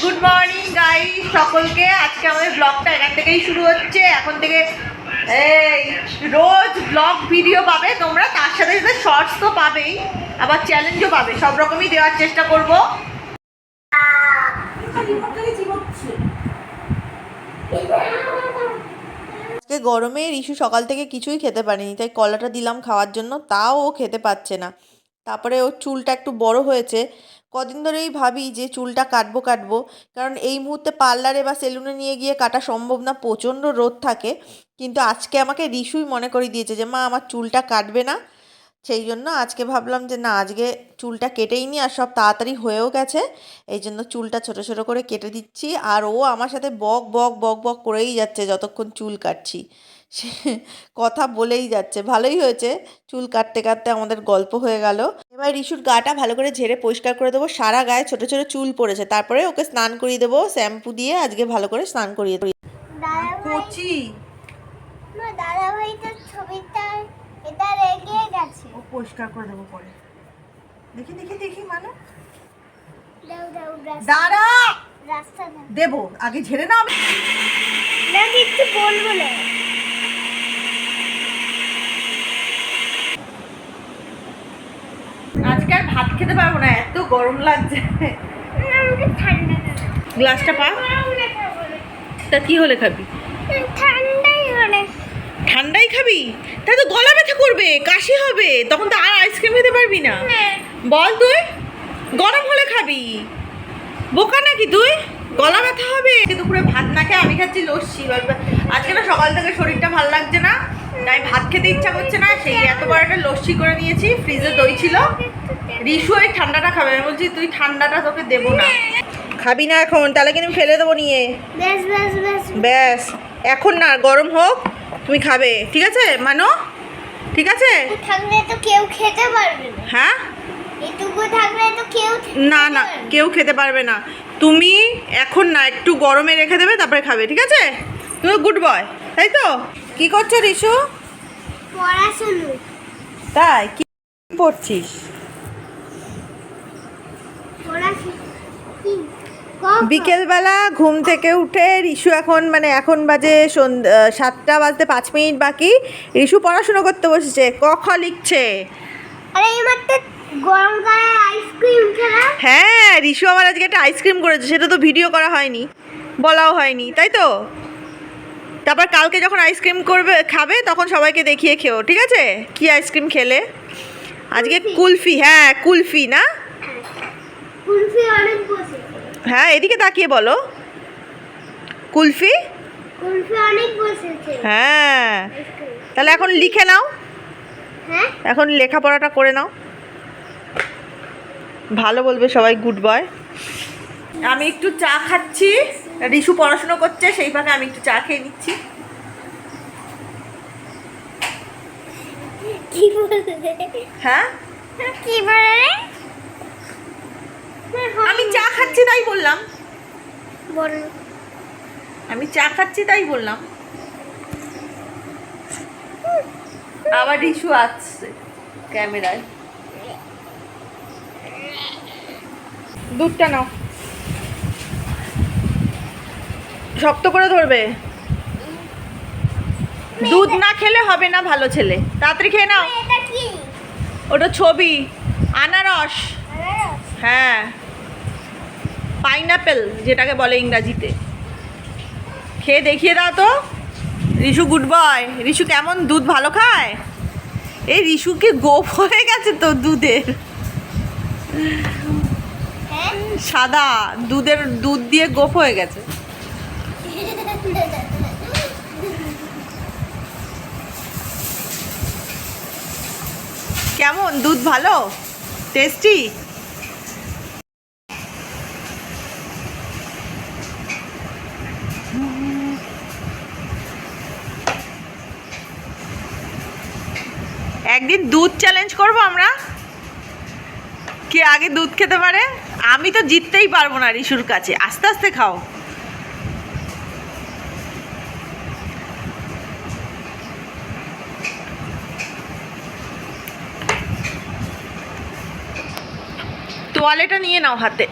Good morning গাই সকলকে। আজকে আমাদের ব্লগটা এখান থেকেই শুরু হচ্ছে। এখন থেকে, এই, রোজ ব্লগ ভিডিও পাবে তোমরা। তার সাথে সাথে শর্টস তো পাবেই, আবার চ্যালেঞ্জও পাবে। সব রকমই দেওয়ার চেষ্টা করব। আজকে গরমে রিশু সকাল থেকে কিছুই খেতে পারেনি, তাই কলাটা দিলাম খাওয়ার জন্য, তাও ও খেতে পাচ্ছে না। তারপরে ওর চুলটা একটু বড় হয়েছে। কদিন ধরেই ভাবি যে চুলটা কাটবো কাটবো। কারণ এই মুহূর্তে পার্লারে বা সেলুনে নিয়ে গিয়ে কাটা সম্ভব না, প্রচণ্ড রোদ থাকে। কিন্তু আজকে আমাকে রিসুই মনে করিয়ে দিয়েছে যে, মা, আমার চুলটা কাটবে না। সেই জন্য আজকে ভাবলাম যে না আজকে চুলটা কেটেই নি আর সব তাড়াতাড়ি হয়েও গেছে। এই জন্য চুলটা ছোট ছোট করে কেটে দিচ্ছি আর ও আমার সাথে বক বক বক বক করেই যাচ্ছে যতক্ষণ চুল কাটছি। সে কথা বলেই যাচ্ছে। ভালোই হয়েছে চুল কাটতে কাটতে আমাদের গল্প হয়ে গেল। এবার রিশুর গাটা ভালো করে ঝেড়ে পরিষ্কার করে দেবো। সারা গায়ে ছোট ছোট চুল পড়েছে। তারপরে ওকে স্নান করিয়ে দেবো। শ্যাম্পু দিয়ে আজকে ভালো করে স্নান করিয়ে দেবো। দাদাভাই কচি না দাদাভাই তোর ছবিটা এটা রেগে গেছে ও পরিষ্কার করে দেবো পরে। দেখি দেখি দেখি মানে। দাঁড়া! দেবো আগে ঝেড়ে নাও। না কিছু বলব না। আজকে আর ভাত খেতে পারব না এত গরম লাগছে। গ্লাসটা পা। তা কি হলে খাবি? ঠান্ডাই হলে। ঠান্ডাই খাবি? তাই তো গলা ব্যথা করবে কাশি হবে তখন তো আর আইসক্রিম খেতে পারবি না। বল তুই গরম হলে খাবি। বোকা নাকি তুই? গলা ব্যথা হবে। দুপুরে ভাত না খেয়ে আমি খাচ্ছি লস্যি। আজকে না সকাল থেকে শরীরটা ভালো লাগছে না তাই ভাত খেতে ইচ্ছা করছে না। সেই এত বড় একটা লস্যি করে নিয়েছি ফ্রিজে দই ছিল। রিসু ওই ঠান্ডাটা খাবে। আমি বলছি তুই ঠান্ডাটা তোকে দেবো না। খাবি না এখন তাহলে কিন্তু ফেলে দেবো নিয়ে। ব্যাস এখন না গরম হোক তুমি খাবে। ঠিক আছে মানো? ঠিক আছে? থাকলে তো কেউ খেতে পারবে না। হ্যাঁ? এটুকু থাকলে তো কেউ না না। কেউ খেতে পারবে না। তুমি এখন না একটু গরমে রেখে দেবে তারপরে খাবে ঠিক আছে? তুমি গুড বয় তাই তো? কি করছ রিশু? পড়াশুনো। তাই কি পড়ছিস পড়াশুনো কি ক- বিকেলবেলা ঘুম থেকে উঠে রিশু এখন মানে এখন বাজে সাতটা বাজতে পাঁচ মিনিট বাকি। রিশু পড়াশুনো করতে বসেছে ক খ লিখছে? আরে গরমকালে আইসক্রিম খেলাম হ্যাঁ রিশু আমার আজকে একটা আইসক্রিম করেছে সেটা তো ভিডিও করা হয়নি বলাও হয়নি তাই তো? তারপর কালকে যখন আইসক্রিম করবে খাবে তখন সবাইকে দেখিয়ে খেও ঠিক আছে? কি আইসক্রিম খেলে? আজকে কুলফি। হ্যাঁ কুলফি না? কুলফি অনেক বসে। হ্যাঁ এদিকে তাকিয়ে বলো। কুলফি? হ্যাঁ। তাহলে এখন লিখে নাও। হ্যাঁ? এখন লেখাপড়াটা করে নাও। ভালো বলবে সবাই গুড বয়। আমি একটু চা খাচ্ছি। রিশু পড়াশুনো করছে সেই ফাঁকে আমি একটু চা খেয়ে নিচ্ছি। হ্যাঁ? কি বলে আমি চা খাচ্ছি তাই বললাম। বল। আমি চা খাচ্ছি তাই বললাম। আবার রিশু আসছে ক্যামেরায়। দুধটা নাও। শক্ত করে ধরবে। দুধ না খেলে হবে না ভালো ছেলে। তাড়াতাড়ি খেয়ে নাও। ওটা ছবি। আনারস? হ্যাঁ। পাইনাপেল, যেটাকে বলে ইংরাজিতে। খেয়ে দেখিয়ে দাও তো। রিশু গুড বয় রিশু কেমন দুধ ভালো খায়? এই রিশুকে গোপ হয়ে গেছে তো দুধের। সাদা, দুধের, দুধ দিয়ে গোপ হয়ে গেছে। কেমন? দুধ ভালো? টেস্টি একদিন দুধ চ্যালেঞ্জ করব আমরা। কে আগে দুধ খেতে পারে? আমি তো জিততেই পারব না রিশুর কাছে। আস্তে আস্তে খাও। তোয়ালেটা নিয়ে নাও হাতে।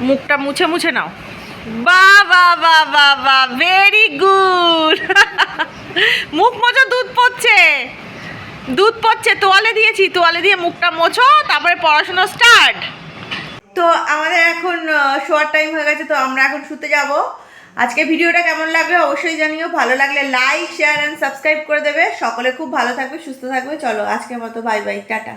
মুখটা মুছে মুছে নাও। বা বা বা বা বা ভেরি গুড মুখ মোছো দুধ পড়ছে। দুধ পড়ছে, তোয়ালে দিয়েছি, তোয়ালে দিয়ে মুখটা মোছো, তারপরে পড়াশোনা স্টার্ট তো আমাদের এখন শোয়ার টাইম হয়ে গেছে, তো আমরা এখন শুতে যাব। আজকে ভিডিওটা কেমন লাগবে অবশ্যই জানিও, ভালো লাগলে লাইক শেয়ার অ্যান্ড সাবস্ক্রাইব করে দেবে। সকলে খুব ভালো থাকবে, সুস্থ থাকবে, চলো আজকের মতো বাই বাই টাটা।